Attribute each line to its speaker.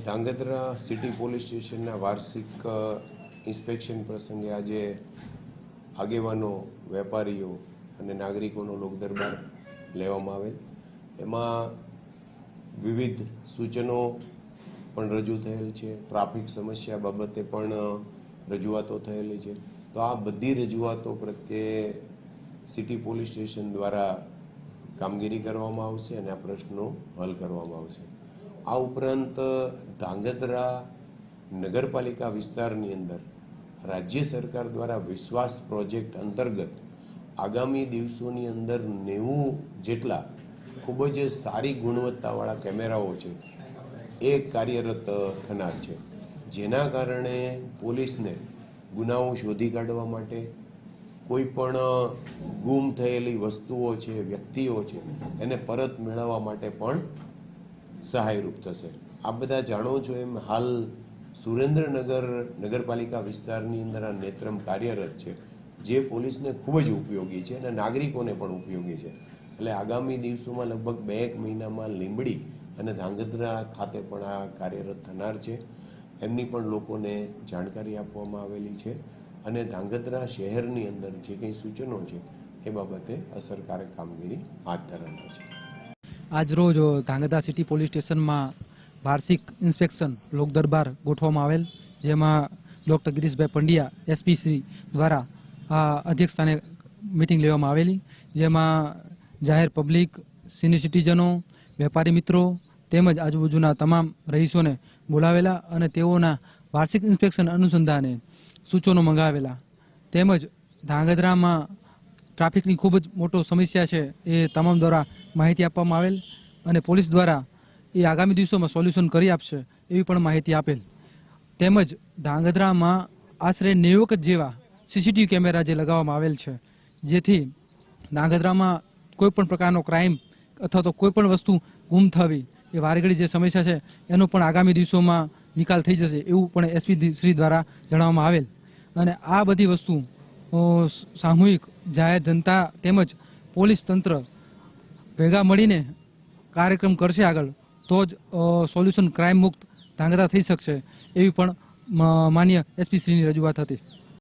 Speaker 1: Dhrangadhra city police સ્ટેશનના વાર્ષિક inspection પ્રસંગે આજે આગેવાનો, વેપારીઓ અને નાગરિકોનો લોકદરબાર લેવામાં આવેલ. એમાં વિવિધ સૂચનો પણ રજૂ થયેલ છે. ટ્રાફિક સમસ્યા બાબતે પણ રજૂઆતો થયેલી છે. તો આ બધી રજૂઆતો પ્રત્યે સિટી પોલીસ સ્ટેશન દ્વારા કામગીરી કરવામાં આવશે અને આ પ્રશ્નો હલ કરવામાં આવશે. આ ઉપરાંત ધાંગધ્રા નગરપાલિકા વિસ્તારની અંદર રાજ્ય સરકાર દ્વારા વિશ્વાસ પ્રોજેક્ટ અંતર્ગત આગામી દિવસોની અંદર નેવું જેટલા ખૂબ જ સારી ગુણવત્તાવાળા કેમેરાઓ છે, એ કાર્યરત થનાર છે. જેના કારણે પોલીસને ગુનાઓ શોધી કાઢવા માટે કોઈ પણ ગુમ થયેલી વસ્તુઓ છે, વ્યક્તિઓ છે, એને પરત મેળવવા માટે પણ સહાયરૂપ થશે. આ બધા જાણો છો એમ હાલ સુરેન્દ્રનગર નગરપાલિકા વિસ્તારની અંદર આ નેત્રમ કાર્યરત છે, જે પોલીસને ખૂબ જ ઉપયોગી છે અને નાગરિકોને પણ ઉપયોગી છે. એટલે આગામી દિવસોમાં લગભગ બે એક મહિનામાં લીંબડી અને ધાંગધ્રા ખાતે પણ આ કાર્યરત થનાર છે. એમની પણ લોકોને જાણકારી આપવામાં આવેલી છે અને ધાંગધ્રા શહેરની અંદર જે કંઈ સૂચનો છે એ બાબતે અસરકારક કામગીરી હાથ ધરાનાર છે.
Speaker 2: આજ રોજ ધાંગધ્રા સિટી પોલીસ સ્ટેશનમાં વાર્ષિક ઇન્સ્પેક્શન લોક દરબાર ગોઠવવામાં આવેલ, જેમાં ડૉક્ટર ગિરીશભાઈ પંડ્યા એસપીસી દ્વારા આ અધ્યક્ષસ્થાને મિટિંગ લેવામાં આવેલી, જેમાં જાહેર પબ્લિક, સિનિયર સિટીઝનો, વેપારી મિત્રો તેમજ આજુબાજુના તમામ રહીશોને બોલાવેલા અને તેઓના વાર્ષિક ઇન્સ્પેક્શન અનુસંધાને સૂચનો મંગાવેલા. તેમજ ધાંગધ્રામાં ટ્રાફિકની ખૂબ જ મોટો સમસ્યા છે એ તમામ દ્વારા માહિતી આપવામાં આવેલ અને પોલીસ દ્વારા એ આગામી દિવસોમાં સોલ્યુશન કરી આપશે એવી પણ માહિતી આપેલ. તેમજ ધાંગધ્રામાં આશરે નેવક જેવા સીસીટીવી કેમેરા જે લગાવવામાં આવેલ છે, જેથી ધાંગધ્રામાં કોઈ પણ પ્રકારનો ક્રાઇમ અથવા તો કોઈ પણ વસ્તુ ગુમ થવી એ વારગડી જે સમસ્યા છે, એનો પણ આગામી દિવસોમાં નિકાલ થઈ જશે એવું પણ એસપી શ્રી દ્વારા જણાવવામાં આવેલ. અને આ બધી વસ્તુ સામૂહિક જાહેર જનતા તેમજ પોલીસ તંત્ર ભેગા મળીને કાર્યક્રમ કરશે આગળ, તો જ સોલ્યુશન ક્રાઇમ મુક્ત ધાંગધ્રા થઈ શકશે એવી પણ માન્ય એસપી શ્રીની રજૂઆત હતી.